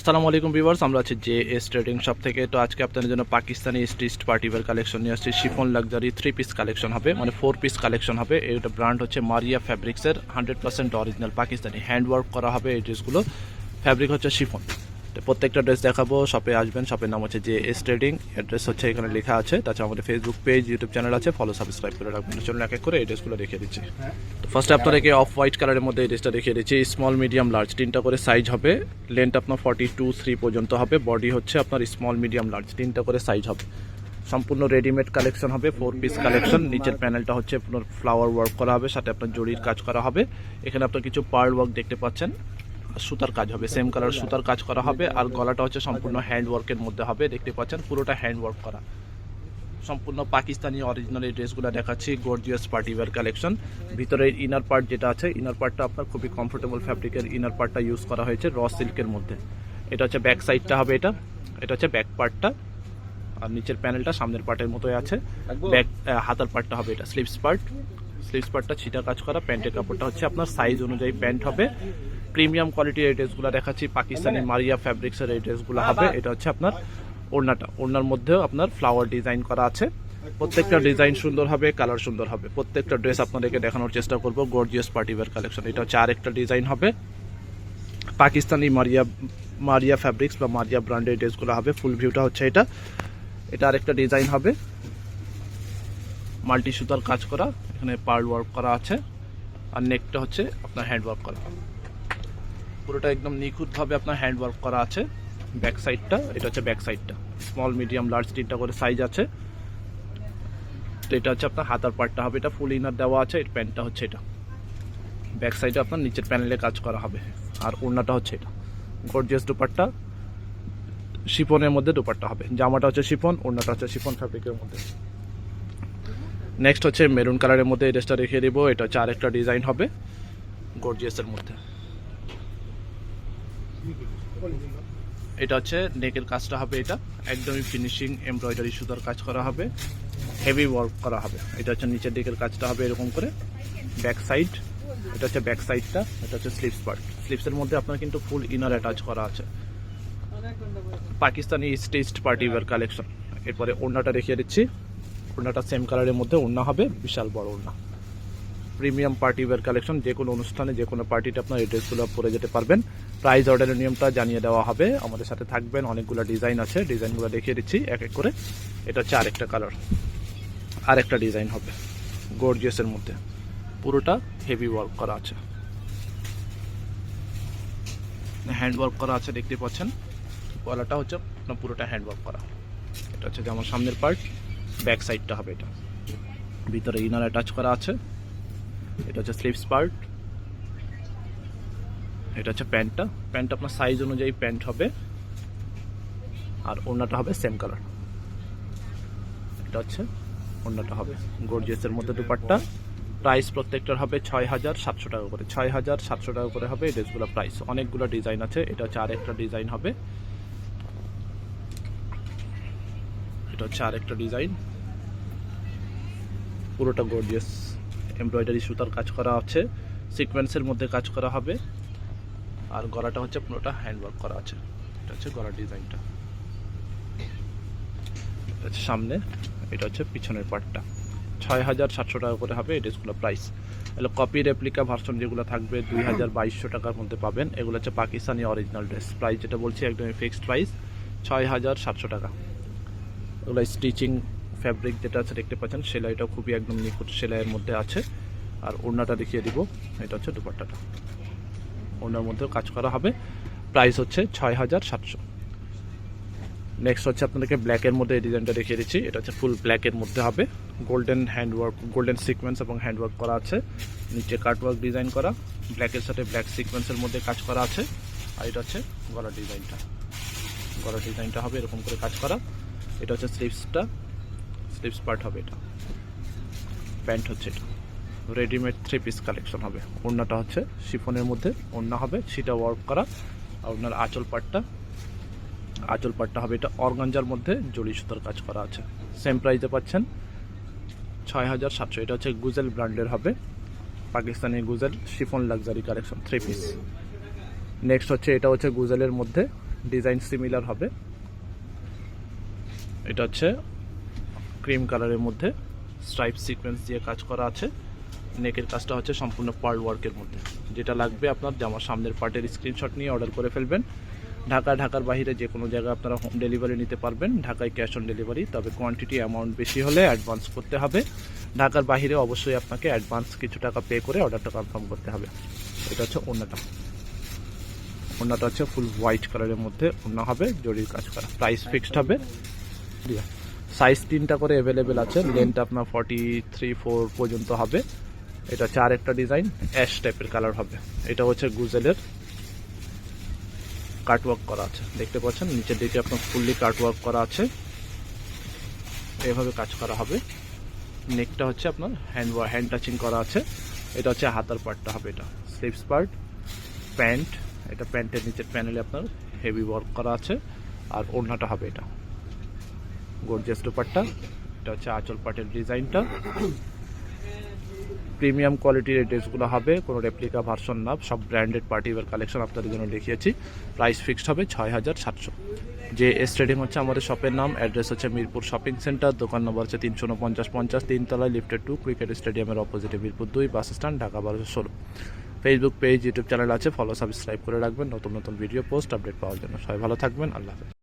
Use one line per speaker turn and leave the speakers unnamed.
আসসালামু আলাইকুম ভিভার্স আমরা আছি জে এস ট্রেডিং শপ থেকে। তো আজকে আপনাদের জন্য পাকিস্তানি স্ট্রিস্ট পার্টিওয়ার কালেকশন নিয়ে আসছি। Chiffon luxury three piece collection হবে মানে ফোর পিস কালেকশন হবে। এইটা ব্র্যান্ড হচ্ছে Maria ফ্যাব্রিক্সের hundred percent original Pakistani handwork করা হবে এই ড্রেসগুলো ফ্যাব্রিক হচ্ছে শিফন। প্রত্যেকটা ড্রেস দেখাবো শপে আসবেন শপের নাম হচ্ছে যে এস ট্রেডিং অ্যাড্রেস হচ্ছে এখানে লেখা আছে, তাছাড়া আমাদের ফেসবুক পেজ ইউটিউব চ্যানেল আছে ফলো সাবস্ক্রাইব করে রাখবেন। চলুন এক এক করে এই ড্রেসগুলো দেখিয়ে দিচ্ছি। তো ফার্স্টে আপনাদেরকে অফ হোয়াইট কালারের মধ্যে এই ড্রেসটা দেখিয়ে দিচ্ছি। স্মল মিডিয়াম লার্জ তিনটা করে সাইজ হবে। লেন্থ আপনার ফর্টি টু থ্রি পর্যন্ত হবে। বডি হচ্ছে আপনার স্মল মিডিয়াম লার্জ তিনটা করে সাইজ হবে। সম্পূর্ণ রেডিমেড কালেকশন হবে ফোর পিস কালেকশন নিচের প্যানেলটা হচ্ছে আপনার ফ্লাওয়ার ওয়ার্ক করা হবে, সাথে আপনার জরির কাজ করা হবে। এখানে আপনার কিছু পার্ল ওয়ার্ক দেখতে পাচ্ছেন। সুতার কাজ হবে সেম কালার সুতার কাজ করা হবে আর গলাটা হচ্ছে সম্পূর্ণ হ্যান্ড ওয়ার্কের মধ্যে হবে দেখতে পাচ্ছেন পুরোটা হ্যান্ড ওয়ার্ক করা। সম্পূর্ণ পাকিস্তানি অরিজিনাল এই ড্রেসগুলো দেখাচ্ছি গর্জিয়াস পার্টি ওয়্যার কালেকশন ভিতরে ইনার পার্ট যেটা আছে ইনার পার্টটা আপনার খুবই কমফোর্টেবল ফ্যাব্রিকের ইনার পার্টটা ইউজ করা হয়েছে র সিল্কের মধ্যে। এটা হচ্ছে ব্যাক সাইডটা হবে এটা এটা হচ্ছে ব্যাক পার্টটা আর নিচের প্যানেলটা সামনের পার্টের মতোই আছে। ব্যাক হাতার পার্টটা হবে এটা স্লিপস পার্ট স্লিপস পার্টটা ছিটা কাজ করা, প্যান্টের কাপড়টা হচ্ছে আপনার সাইজ অনুযায়ী প্যান্ট হবে। প্রিমিয়াম কোয়ালিটির এই ড্রেসগুলো দেখাচ্ছি, পাকিস্তানি মারিয়া ফ্যাব্রিক্সের এই ড্রেসগুলো হবে। এটা হচ্ছে আপনার ওড়নাটা। ওড়নার মধ্যেও আপনার ফ্লাওয়ার ডিজাইন করা আছে। প্রত্যেকটা ডিজাইন সুন্দর হবে কালার সুন্দর হবে। প্রত্যেকটা ড্রেস আপনাদেরকে দেখানোর চেষ্টা করব গর্জিয়াস পার্টিওয়ার কালেকশন এটা হচ্ছে আরেকটা ডিজাইন হবে। পাকিস্তানি মারিয়া মারিয়া ফ্যাব্রিক্স বা মারিয়া ব্র্যান্ডের ড্রেসগুলো হবে। ফুল ভিউটা হচ্ছে এটা। এটা আরেকটা ডিজাইন হবে। মাল্টি সুতার কাজ করা, এখানে পার্ল ওয়ার্ক করা আছে, আর নেকটা হচ্ছে আপনার হ্যান্ড ওয়ার্ক করা। পুরোটা একদম নিখুঁতভাবে আপনার হ্যান্ড ওয়ার্ক করা আছে, ব্যাক সাইডটা, এটা হচ্ছে ব্যাক সাইডটা। স্মল, মিডিয়াম, লার্জ তিনটা করে সাইজ আছে। তো এটা হচ্ছে আপনার হাতার পার্টটা হবে, এটা ফুল ইনার দেওয়া আছে, এর প্যান্টটা হচ্ছে এটা। ব্যাক সাইডে আপনার নিচের প্যানেলে কাজ করা হবে, আর ওড়নাটা হচ্ছে এটা। গর্জিয়াস দুপাট্টা, শিফনের মধ্যে দুপাট্টা হবে। জামাটা হচ্ছে শিফন, ওড়নাটা হচ্ছে শিফন ফ্যাব্রিকের মধ্যে। নেক্সট হচ্ছে মেরুন কালারের মধ্যে এই ড্রেসটা রেখে দেবো। এটা হচ্ছে আরেকটা ডিজাইন হবে। গর্জিয়াসের মধ্যে। এটা হচ্ছে নেকের কাজটা হবে এটা। একদমই ফিনিশিং এমব্রয়ডারি সুতার কাজ করা হবে। হেভি ওয়ার্ক করা হবে। এটা হচ্ছে নিচের দিকের কাজটা হবে এরকম করে। ব্যাক সাইড এটা হচ্ছে ব্যাক সাইডটা এটা হচ্ছে স্লিপস পার্ট স্লিপসের মধ্যে আপনার কিন্তু ফুল ইনার অ্যাটাচ করা আছে। Pakistani staged party wear collection এরপরে ওড়নাটা দেখিয়ে দিচ্ছি। ওড়নাটা সেম কালারের মধ্যে ওড়না হবে, বিশাল বড় ওড়না। প্রিমিয়াম পার্টি ওয়্যার কালেকশন যে কোনো অনুষ্ঠানে, যে কোনো পার্টিতে আপনার এই ড্রেসগুলো পরে যেতে পারবেন। প্রাইস অর্ডারের নিয়মটা জানিয়ে দেওয়া হবে। আমাদের সাথে থাকবেন, অনেকগুলো ডিজাইন আছে। ডিজাইনগুলো দেখিয়ে দিচ্ছি, এক এক করে। এটা হচ্ছে আরেকটা কালার আরেকটা ডিজাইন হবে গর্জিয়াসের মধ্যে। পুরোটা হেভি ওয়ার্ক করা আছে। হ্যান্ড ওয়ার্ক করা আছে, দেখতে পাচ্ছেন। গলাটা হচ্ছে আপনার পুরোটা হ্যান্ড ওয়ার্ক করা। এটা হচ্ছে যেমন সামনের পার্ট ব্যাক সাইডটা হবে এটা। ভিতরে ইনার অ্যাটাচ করা আছে। এটা হচ্ছে স্লিভস পার্ট এটা হচ্ছে প্যান্টটা। প্যান্ট আপনার সাইজ অনুযায়ী প্যান্ট হবে। আর ওড়নাটা হবে সেম কালার এটা হচ্ছে ওড়নাটা হবে। গর্জিয়াসের মধ্যে দুপাট্টা। প্রাইস প্রত্যেকটার হবে ছয় হাজার সাতশো টাকা করে। ছয় হাজার সাতশো টাকা করে হবে এই ড্রেসগুলো প্রাইস অনেকগুলো ডিজাইন আছে। এটা হচ্ছে আরেকটা ডিজাইন হবে। এটা হচ্ছে আরেকটা ডিজাইন পুরোটা গর্জিয়াস এমব্রয়ডারি সুতার কাজ করা আছে। সিকোয়েন্সের মধ্যে কাজ করা হবে। আর গলাটা হচ্ছে পুরোটা হ্যান্ডওয়ার্ক করা আছে। এটা হচ্ছে গলার ডিজাইনটা। সামনে, এটা হচ্ছে পিছনের পার্টটা ছয় হাজার সাতশো টাকা করে হবে এই ড্রেসগুলো প্রাইস এগুলো কপি রেপ্লিকা ভার্সন যেগুলো থাকবে, দুই হাজার বাইশশো টাকার মধ্যে পাবেন। এগুলো হচ্ছে পাকিস্তানি অরিজিনাল ড্রেস প্রাইস যেটা বলছি, একদমই ফিক্সড প্রাইস ছয় হাজার সাতশো টাকা। এগুলো স্টিচিং ফ্যাব্রিক যেটা আছে দেখতে পাচ্ছেন, সেলাইটাও খুবই একদম নিখুঁত সেলাইয়ের মধ্যে আছে। আর ওড়নাটা দেখিয়ে দিব, এটা হচ্ছে দুপাট্টাটা। ওড়নার মধ্যেও কাজ করা হবে। প্রাইস হচ্ছে ছয় হাজার সাতশো। নেক্সট হচ্ছে আপনাদেরকে ব্ল্যাকের মধ্যে এই ডিজাইনটা দেখিয়ে দিচ্ছি। এটা হচ্ছে ফুল ব্ল্যাকের মধ্যে হবে। গোল্ডেন হ্যান্ডওয়ার্ক গোল্ডেন সিকোয়েন্স এবং হ্যান্ডওয়ার্ক করা আছে। নিচে কাটওয়ার্ক ডিজাইন করা। ব্ল্যাকের সাথে ব্ল্যাক সিকোয়েন্সের মধ্যে কাজ করা আছে। আর এটা হচ্ছে গলার ডিজাইনটা গলার ডিজাইনটা হবে এরকম করে কাজ করা। এটা হচ্ছে স্লিভসটা স্লিভস পার্ট হবে এটা। প্যান্ট হচ্ছে এটা। রেডিমেড থ্রি পিস কালেকশন হবে। ওড়নাটা হচ্ছে শিফনের মধ্যে ওড়না হবে, সেটা ওয়ার্ক করা। আর ওনার আঁচল পাটটা আঁচল পাটটা হবে এটা অর্গাঞ্জার মধ্যে জড়ি সুতার কাজ করা আছে। সেম প্রাইসে পাচ্ছেন ছয় হাজার সাতশো। এটা হচ্ছে গুজেল ব্র্যান্ডের হবে। Pakistani Guzel chiffon luxury collection three piece next হচ্ছে, এটা হচ্ছে গুজেলের মধ্যে ডিজাইন সিমিলার হবে। এটা হচ্ছে ক্রিম কালারের মধ্যে স্ট্রাইপ সিকোয়েন্স দিয়ে কাজ করা আছে। নেকের কাজটা হচ্ছে সম্পূর্ণ পার্ল ওয়ার্কের মধ্যে। যেটা লাগবে আপনার জামার সামনের পার্টের স্ক্রিনশট নিয়ে অর্ডার করে ফেলবেন। ঢাকা, ঢাকার বাইরে যে কোনো জায়গায় আপনারা হোম ডেলিভারি নিতে পারবেন। ঢাকায় ক্যাশ অন ডেলিভারি তবে কোয়ান্টিটি অ্যামাউন্ট বেশি হলে অ্যাডভান্স করতে হবে। ঢাকার বাইরে অবশ্যই আপনাকে অ্যাডভান্স কিছু টাকা পে করে অর্ডারটা কনফার্ম করতে হবে। এটা হচ্ছে অন্যটা ওড়নাটা হচ্ছে ফুল হোয়াইট কালারের মধ্যে অন্য হবে, জরির কাজ করা। প্রাইস ফিক্সড হবে। সাইজ তিনটা করে অ্যাভেলেবেল আছে। লেন্থ আপনার ফর্টি থ্রি ফোর পর্যন্ত হবে। এটা হচ্ছে আরেকটা ডিজাইন অ্যাশ টাইপের কালার হবে। এটা হচ্ছে গুজেলের কাটওয়ার্ক করা আছে। দেখতে পাচ্ছেন, নিচের দিকে আপনার ফুললি কাটওয়ার্ক করা আছে। এভাবে কাজ করা হবে। নেকটা হচ্ছে আপনার হ্যান্ড হ্যান্ড টাচিং করা আছে। এটা হচ্ছে হাতার পার্টটা হবে এটা। স্লিভস পার্ট প্যান্ট এটা প্যান্টের নিচের প্যানেলে আপনার হেভি ওয়ার্ক করা আছে। আর ওড়নাটা হবে এটা। গোর্জিয়াস দুপাট্টা এটা হচ্ছে আঁচল পাটের ডিজাইনটা। প্রিমিয়াম কোয়ালিটির এই ড্রেসগুলো হবে, কোনো রেপ্লিকা ভার্সন না, সব ব্র্যান্ডেড পার্টিওয়ার কালেকশন আপনাদের জন্য দেখিয়েছি। প্রাইস ফিক্সড হবে ছয় হাজার সাতশো। যে স্টেডিয়াম হচ্ছে আমাদের শপের নাম অ্যাড্রেস হচ্ছে মিরপুর শপিং সেন্টার দোকান নম্বর হচ্ছে তিনশো উনপঞ্চাশ পঞ্চাশ তিনতলায় লিফটেড টু ক্রিকেট স্টেডিয়ামের অপোজিটে মিরপুর দুই বাস স্ট্যান্ড ঢাকা বারোশো ষোলো। ফেসবুক পেজ ইউটিউব চ্যানেল আছে ফলো সাবস্ক্রাইব করে রাখবেন। নতুন নতুন ভিডিও পোস্ট আপডেট পাওয়ার জন্য। সবাই ভালো থাকবেন, আল্লাহ হাফেজ।